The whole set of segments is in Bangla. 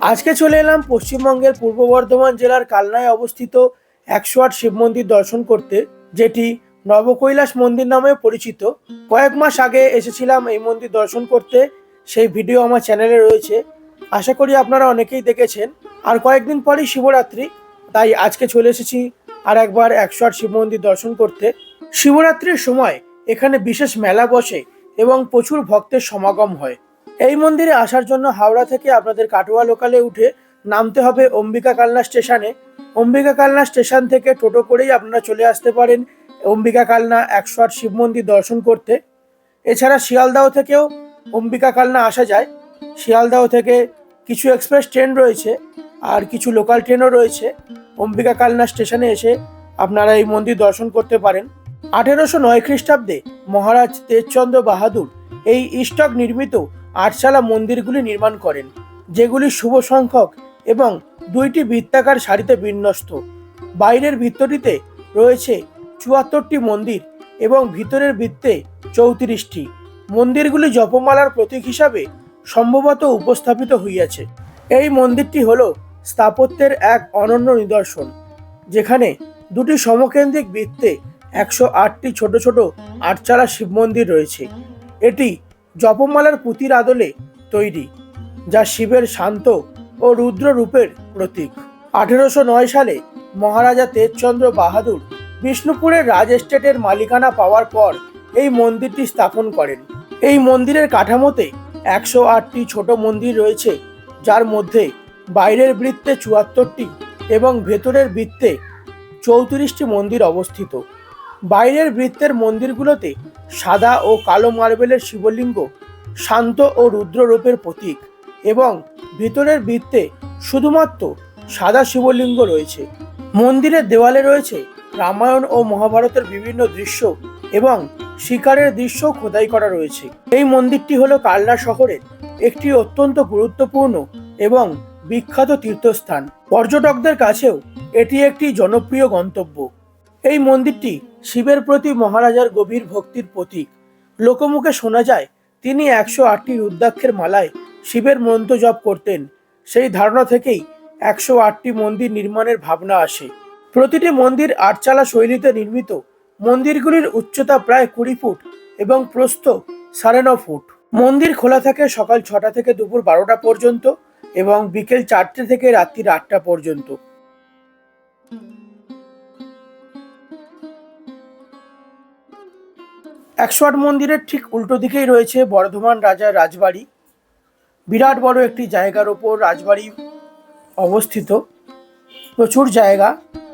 আজকে চলে এলাম পশ্চিমবঙ্গের পূর্ব বর্ধমান জেলার কালনায় অবস্থিত একশো আট শিব মন্দির দর্শন করতে, যেটি নবকৈলাস মন্দির নামে পরিচিত। কয়েক মাস আগে এসেছিলাম এই মন্দির দর্শন করতে, সেই ভিডিও আমার চ্যানেলে রয়েছে। আশা করি আপনারা অনেকেই দেখেছেন। আর কয়েকদিন পরই শিবরাত্রি, তাই আজকে চলে এসেছি আর একবার একশো আট শিব মন্দির দর্শন করতে। শিবরাত্রির সময় এখানে বিশেষ মেলা বসে এবং প্রচুর ভক্তের সমাগম হয়। এই মন্দিরে আসার জন্য হাওড়া থেকে আপনাদের কাটোয়া লোকালে উঠে নামতে হবে অম্বিকা কালনা স্টেশনে। অম্বিকা কালনা স্টেশন থেকে টোটো করেই আপনারা চলে আসতে পারেন অম্বিকা কালনা একশো আট শিব মন্দির দর্শন করতে। এছাড়া শিয়ালদাহ থেকেও অম্বিকা কালনা আসা যায়। শিয়ালদাহ থেকে কিছু এক্সপ্রেস ট্রেন রয়েছে আর কিছু লোকাল ট্রেনও রয়েছে। অম্বিকা কালনা স্টেশনে এসে আপনারা এই মন্দির দর্শন করতে পারেন। আঠেরোশো নয় খ্রিস্টাব্দে মহারাজ তেজচন্দ্র বাহাদুর এই ইস্টক নির্মিত আটচালা মন্দিরগুলি নির্মাণ করেন, যেগুলি শুভ সংখ্যক এবং দুইটি বৃত্তাকার সারিতে বিন্যস্ত। বাইরের ভিত্তটিতে রয়েছে চুয়াত্তরটি মন্দির এবং ভিতরের বৃত্তে চৌত্রিশটি। মন্দিরগুলি জপমালার প্রতীক হিসাবে সম্ভবত উপস্থাপিত হইয়াছে। এই মন্দিরটি হল স্থাপত্যের এক অনন্য নিদর্শন, যেখানে দুটি সমকেন্দ্রিক বৃত্তে একশো আটটি ছোট ছোট আটচালা শিব মন্দির রয়েছে। এটি জপমালার পুঁতির আদলে তৈরি, যা শিবের শান্ত ও রুদ্র রূপের প্রতীক। আঠেরোশো নয় সালে মহারাজা তেজচন্দ্র বাহাদুর বিষ্ণুপুরের রাজ এস্টেটের মালিকানা পাওয়ার পর এই মন্দিরটি স্থাপন করেন। এই মন্দিরের কাঠামোতে একশো আটটি ছোট মন্দির রয়েছে, যার মধ্যে বাইরের বৃত্তে চুয়াত্তরটি এবং ভেতরের বৃত্তে চৌত্রিশটি মন্দির অবস্থিত। বাইরের বৃত্তের মন্দিরগুলোতে সাদা ও কালো মার্বেলের শিবলিঙ্গ শান্ত ও রুদ্ররূপের প্রতীক এবং ভিতরের বৃত্তে শুধুমাত্র সাদা শিবলিঙ্গ রয়েছে। মন্দিরের দেওয়ালে রয়েছে রামায়ণ ও মহাভারতের বিভিন্ন দৃশ্য এবং শিকারের দৃশ্য খোদাই করা রয়েছে। এই মন্দিরটি হলো কালনা শহরের একটি অত্যন্ত গুরুত্বপূর্ণ এবং বিখ্যাত তীর্থস্থান। পর্যটকদের কাছেও এটি একটি জনপ্রিয় গন্তব্য। এই মন্দিরটি শিবের প্রতি মহারাজার গভীর ভক্তির প্রতীক। লোকমুখে শোনা যায়, তিনি একশো আটটি রুদ্রাক্ষের মালায় শিবের মন্ত্র জপ করতেন। সেই ধারণা থেকেই একশো আটটি মন্দির নির্মাণের ভাবনা আসে। প্রতিটি মন্দির আটচালা শৈলীতে নির্মিত। মন্দিরগুলির উচ্চতা প্রায় কুড়ি ফুট এবং প্রস্থ সাড়ে ন ফুট। মন্দির খোলা থাকে সকাল ছটা থেকে দুপুর বারোটা পর্যন্ত এবং বিকেল চারটে থেকে রাত্রির আটটা পর্যন্ত। একশো আট মন্দিরের ঠিক উল্টো দিকেই রয়েছে বর্ধমান রাজার রাজবাড়ি। বিরাট বড় একটি জায়গার ওপর রাজবাড়ি অবস্থিত। প্রচুর জায়গা,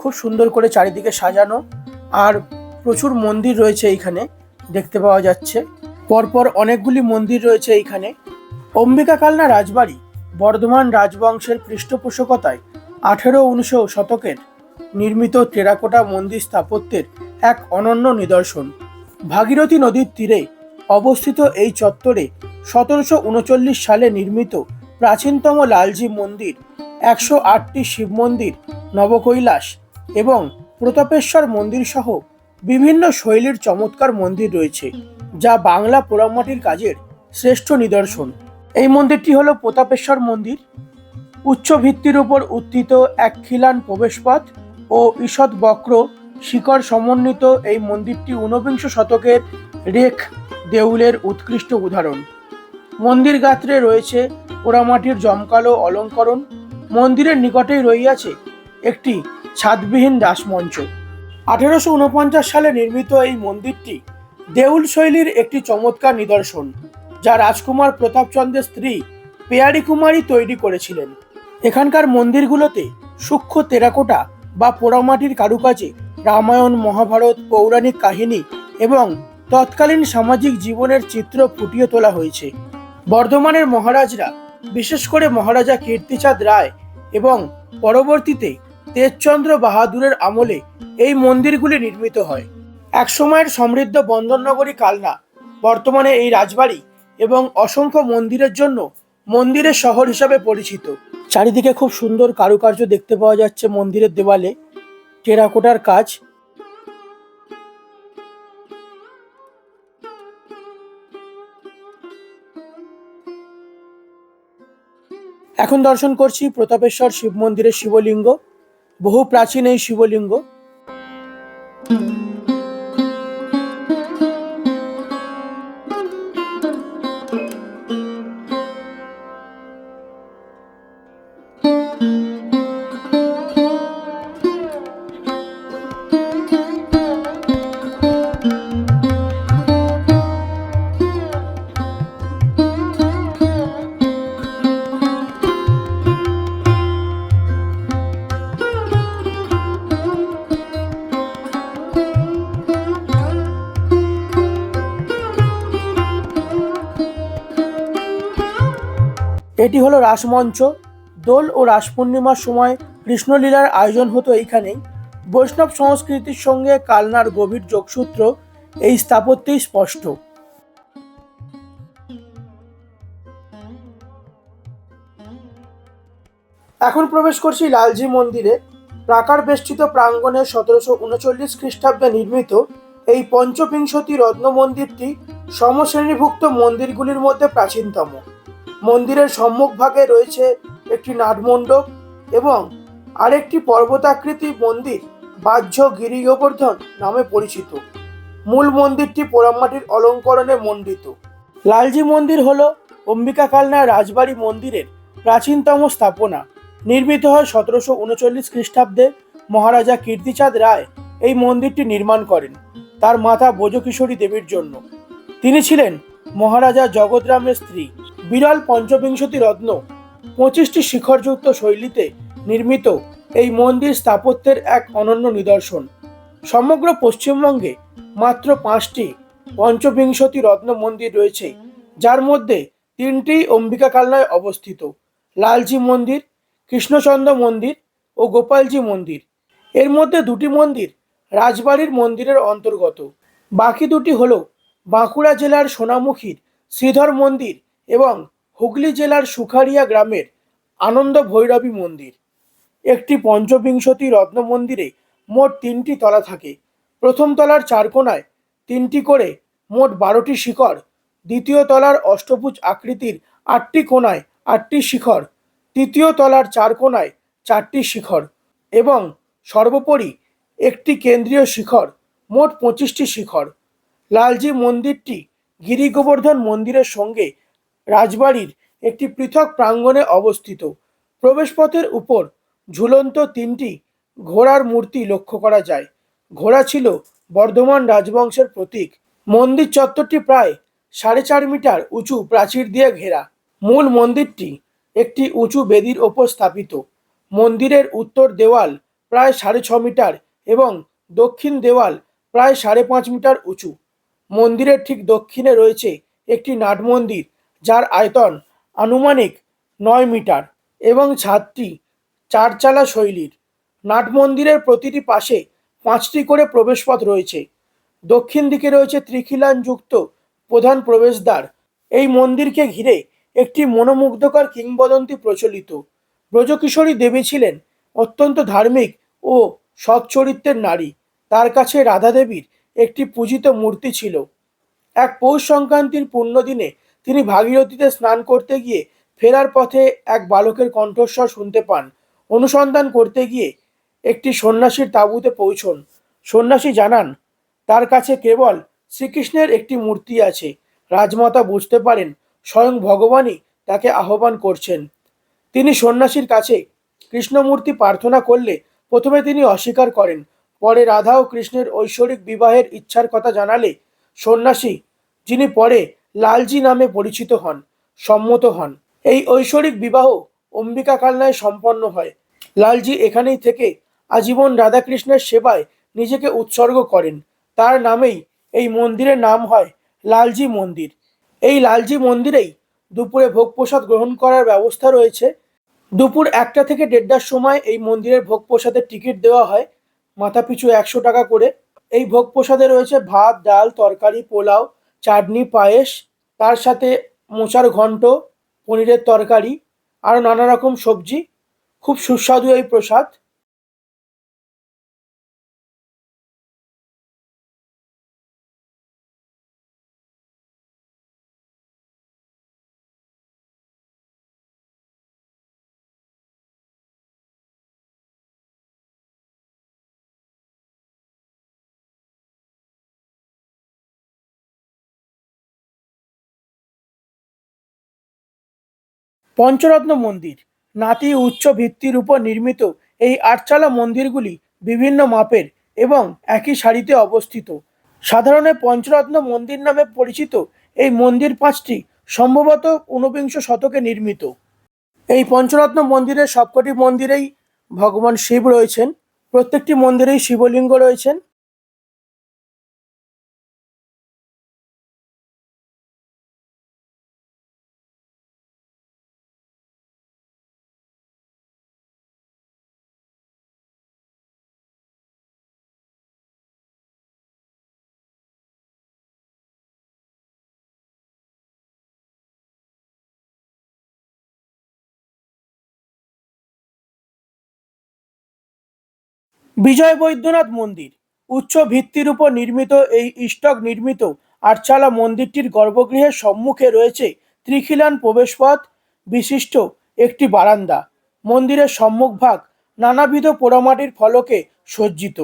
খুব সুন্দর করে চারিদিকে সাজানো আর প্রচুর মন্দির রয়েছে এইখানে, দেখতে পাওয়া যাচ্ছে। পরপর অনেকগুলি মন্দির রয়েছে এইখানে। অম্বিকা কালনা রাজবাড়ি, বর্ধমান রাজবংশের পৃষ্ঠপোষকতায় আঠেরো উনিশশো শতকের নির্মিত টেরাকোটা মন্দির স্থাপত্যের এক অনন্য নিদর্শন। ভাগীরথী নদীর তীরে অবস্থিত এই চত্বরে সতেরোশো উনচল্লিশ সালে নির্মিত প্রাচীনতম লালজি মন্দির, একশো আটটি শিব মন্দির, নবকৈলাস এবং প্রতাপেশ্বর মন্দির সহ বিভিন্ন শৈলীর চমৎকার মন্দির রয়েছে, যা বাংলা পোড়ামাটির কাজের শ্রেষ্ঠ নিদর্শন। এই মন্দিরটি হলো প্রতাপেশ্বর মন্দির। উচ্চ ভিত্তির উপর উত্থিত এক খিলান প্রবেশপথ ও ঈষৎ বক্র শিকড় সমন্বিত এই মন্দিরটি ঊনবিংশ শতকের রেখ দেউলের উৎকৃষ্ট উদাহরণ। মন্দির গাত্রে রয়েছে পোড়ামাটির জমকালো অলঙ্করণ। মন্দিরের নিকটেই রইয়াছে একটি ছাদবিহীন রাসমঞ্চ আঠেরোশো উনপঞ্চাশ সালে নির্মিত এই মন্দিরটি দেউল শৈলীর একটি চমৎকার নিদর্শন, যা রাজকুমার প্রতাপচন্দ্রের স্ত্রী পেয়ারি কুমারী তৈরি করেছিলেন। এখানকার মন্দিরগুলোতে সূক্ষ্ম টেরাকোটা বা পোড়ামাটির কারুকাজে রামায়ণ, মহাভারত, পৌরাণিক কাহিনী এবং তৎকালীন সামাজিক জীবনের চিত্র ফুটিয়ে তোলা হয়েছে। বর্ধমানের মহারাজরা, বিশেষ করে মহারাজা কীর্তিচাঁদ রায় এবং পরবর্তীতে তেজচন্দ্র বাহাদুরের আমলে এই মন্দিরগুলি নির্মিত হয়। একসময়ের সমৃদ্ধ বন্দরনগরী কালনা, বর্তমানে এই রাজবাড়ি এবং অসংখ্য মন্দিরের জন্য মন্দিরের শহর হিসাবে পরিচিত। চারিদিকে খুব সুন্দর কারুকার্য দেখতে পাওয়া যাচ্ছে মন্দিরের দেওয়ালে। টেরাকোটার কাজ? এখন দর্শন করছি প্রতাপেশ্বর শিব মন্দিরের শিবলিঙ্গ বহু প্রাচীন এই শিবলিঙ্গ। এটি হলো রাসমঞ্চ। দোল ও রাস পূর্ণিমার সময় কৃষ্ণলীলার আয়োজন হতো এইখানেই বৈষ্ণব সংস্কৃতির সঙ্গে কালনার গভীর যোগসূত্র এই স্থাপত্যেই স্পষ্ট। এখন প্রবেশ করছি লালজি মন্দিরে। প্রাকার বেষ্টিত প্রাঙ্গণে সতেরোশো উনচল্লিশ খ্রিস্টাব্দে নির্মিত এই পঞ্চবিংশতি রত্ন মন্দিরটি সমশ্রেণীভুক্ত মন্দিরগুলির মধ্যে প্রাচীনতম। মন্দিরের সম্মুখভাগে রয়েছে একটি নাটমণ্ডপ এবং আরেকটি পর্বতাকৃতি মন্দির বাহ্য গিরি গোবর্ধন নামে পরিচিত। মূল মন্দিরটি পোড়ামাটির অলঙ্করণে মণ্ডিত। লালজি মন্দির হল অম্বিকা কালনা রাজবাড়ি মন্দিরের প্রাচীনতম স্থাপনা। নির্মিত হয় সতেরোশো উনচল্লিশ খ্রিস্টাব্দে। মহারাজা কীর্তিচাঁদ রায় এই মন্দিরটি নির্মাণ করেন। তার মাতা বোজকিশোরী দেবীর জন্য। তিনি ছিলেন মহারাজা জগৎরামের স্ত্রী। বিরল পঞ্চবিংশতি রত্ন পঁচিশটি শিখরযুক্ত শৈলীতে নির্মিত এই মন্দির স্থাপত্যের এক অনন্য নিদর্শন। সমগ্র পশ্চিমবঙ্গে মাত্র পাঁচটি পঞ্চবিংশতি রত্ন মন্দির রয়েছে, যার মধ্যে তিনটি অম্বিকা কালনায় অবস্থিত। লালজি মন্দির, কৃষ্ণচন্দ্র মন্দির ও গোপালজি মন্দির। এর মধ্যে দুটি মন্দির রাজবাড়ির মন্দিরের অন্তর্গত। বাকি দুটি হল বাঁকুড়া জেলার সোনামুখীর শ্রীধর মন্দির এবং হুগলি জেলার সুখারিয়া গ্রামের আনন্দ ভৈরবী মন্দির। একটি পঞ্চবিংশতি রত্ন মন্দিরে মোট তিনটি তলা থাকে। প্রথম তলার চার কোণায় তিনটি করে মোট বারোটি শিখর, দ্বিতীয় তলার অষ্টভুজ আকৃতির আটটি কোণায় আটটি শিখর, তৃতীয় তলার চার কোণায় চারটি শিখর এবং সর্বোপরি একটি কেন্দ্রীয় শিখর, মোট পঁচিশটি শিখর। লালজি মন্দিরটি গিরি গোবর্ধন মন্দিরের সঙ্গে রাজবাড়ির একটি পৃথক প্রাঙ্গণে অবস্থিত। প্রবেশপথের উপর ঝুলন্ত তিনটি ঘোড়ার মূর্তি লক্ষ্য করা যায়। ঘোড়া ছিল বর্ধমান রাজবংশের প্রতীক। মন্দির চত্বরটি প্রায় সাড়ে চার মিটার উঁচু প্রাচীর দিয়ে ঘেরা। মূল মন্দিরটি একটি উঁচু বেদির ওপর স্থাপিত। মন্দিরের উত্তর দেওয়াল প্রায় সাড়ে ছ মিটার এবং দক্ষিণ দেওয়াল প্রায় সাড়ে পাঁচ মিটার উঁচু। মন্দিরের ঠিক দক্ষিণে রয়েছে একটি নাট মন্দির। যার আয়তন আনুমানিক নয় মিটার এবং ছাদটি চারচালা শৈলীর। নাট মন্দিরের প্রতিটি পাশে পাঁচটি করে প্রবেশপথ রয়েছে। দক্ষিণ দিকে রয়েছে ত্রিখিলানযুক্ত প্রধান প্রবেশদ্বার। এই মন্দিরকে ঘিরে একটি মনোমুগ্ধকর কিংবদন্তি প্রচলিত। ব্রজকিশোরী দেবী ছিলেন অত্যন্ত ধার্মিক ও সৎ চরিত্রের নারী। তার কাছে রাধা দেবীর একটি পূজিত মূর্তি ছিল। এক পৌষ সংক্রান্তির পুণ্যদিনে তিনি ভাগীরথীতে স্নান করতে গিয়ে ফেরার পথে এক বালকের কণ্ঠস্বর শুনতে পান। অনুসন্ধান করতে গিয়ে একটি সন্ন্যাসীর তাঁবুতে পৌঁছন। সন্ন্যাসী জানান, তার কাছে কেবল শ্রীকৃষ্ণের একটি মূর্তি আছে। রাজমাতা বুঝতে পারেন স্বয়ং ভগবানই তাকে আহ্বান করছেন। তিনি সন্ন্যাসীর কাছে কৃষ্ণমূর্তি প্রার্থনা করলে প্রথমে তিনি অস্বীকার করেন। পরে রাধা ও কৃষ্ণের ঐশ্বরিক বিবাহের ইচ্ছার কথা জানালে সন্ন্যাসী, যিনি পরে লালজি নামে পরিচিত হন, সম্মত হন। এই ঐশ্বরিক বিবাহ অম্বিকা কালনায় সম্পন্ন হয়। লালজি এখানেই থেকে আজীবন রাধাকৃষ্ণের সেবায় নিজেকে উৎসর্গ করেন। তার নামেই এই মন্দিরের নাম হয় লালজি মন্দির। এই লালজি মন্দিরেই দুপুরে ভোগ প্রসাদ গ্রহণ করার ব্যবস্থা রয়েছে। দুপুর একটা থেকে দেড়টার সময় এই মন্দিরের ভোগ প্রসাদের টিকিট দেওয়া হয়, মাথাপিছু একশো টাকা করে। এই ভোগ প্রসাদে রয়েছে ভাত, ডাল, তরকারি, পোলাও চাটনি, পায়েস, তার সাথে মোচার ঘন্ট পনিরের তরকারি, আরও নানা রকম সবজি। খুব সুস্বাদু এই প্রসাদ। পঞ্চরত্ন মন্দির। নাতি উচ্চ ভিত্তির উপর নির্মিত এই আটচালা মন্দিরগুলি বিভিন্ন মাপের এবং একই সারিতে অবস্থিত। সাধারণে পঞ্চরত্ন মন্দির নামে পরিচিত এই মন্দির পাঁচটি সম্ভবত ঊনবিংশ শতকে নির্মিত। এই পঞ্চরত্ন মন্দিরের সবকটি মন্দিরেই ভগবান শিব রয়েছেন। প্রত্যেকটি মন্দিরেই শিবলিঙ্গ রয়েছেন। বিজয় বৈদ্যনাথ মন্দির। উচ্চ ভিত্তির উপর নির্মিত এই স্টক নির্মিত আটচালা মন্দিরটির গর্ভগৃহের সম্মুখে রয়েছে ত্রিখিলান প্রবেশপথ, বিশিষ্ট একটি বারান্দা। মন্দিরের সম্মুখভাগ নানাবিধ পোড়ামাটির ফলকে সজ্জিত।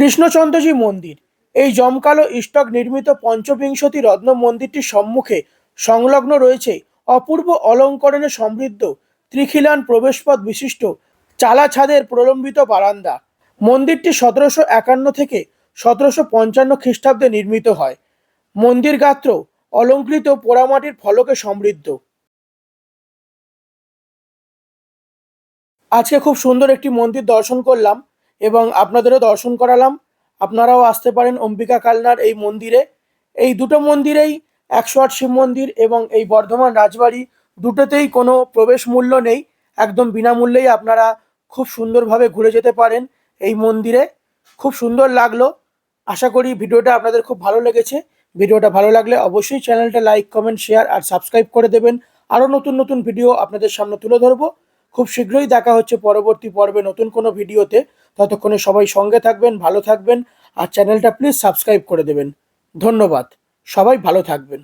কৃষ্ণচন্দ্রজি মন্দির। এই জমকালো ইস্টক নির্মিত পঞ্চবিংশতি রত্ন মন্দিরটির সম্মুখে সংলগ্ন রয়েছে অপূর্ব অলঙ্করণে সমৃদ্ধ ত্রিখিলান প্রবেশপথ বিশিষ্ট চালা ছাদের প্রলম্বিত বারান্দা। মন্দিরটি সতেরোশো একান্ন থেকে সতেরোশো পঞ্চান্ন খ্রিস্টাব্দে নির্মিত হয়। মন্দির গাত্র অলঙ্কৃত পোড়ামাটির ফলকে সমৃদ্ধ। আজকে খুব সুন্দর একটি মন্দির দর্শন করলাম। এবং আপনাদেরও দর্শন করালাম। আপনারাও আসতে পারেন অম্বিকা কালনার এই মন্দিরে। এই দুটো মন্দিরেই একশো আট শিব মন্দির এবং এই বর্ধমান রাজবাড়ি দুটোতেই কোনো প্রবেশ মূল্য নেই। একদম বিনামূল্যেই আপনারা খুব সুন্দরভাবে ঘুরে যেতে পারেন এই মন্দিরে। খুব সুন্দর লাগল। আশা করি ভিডিওটা আপনাদের খুব ভালো লেগেছে। ভিডিওটা ভালো লাগলে অবশ্যই চ্যানেলটা লাইক, কমেন্ট, শেয়ার আর সাবস্ক্রাইব করে দেবেন। আরও নতুন নতুন ভিডিও আপনাদের সামনে তুলে ধরবো। খুব শীঘ্রই দেখা হচ্ছে পরবর্তী পর্বে নতুন কোনো ভিডিওতে। ততক্ষণে সবাই সঙ্গে থাকবেন, ভালো থাকবেন আর চ্যানেলটা প্লিজ সাবস্ক্রাইব করে দেবেন। ধন্যবাদ। সবাই ভালো থাকবেন।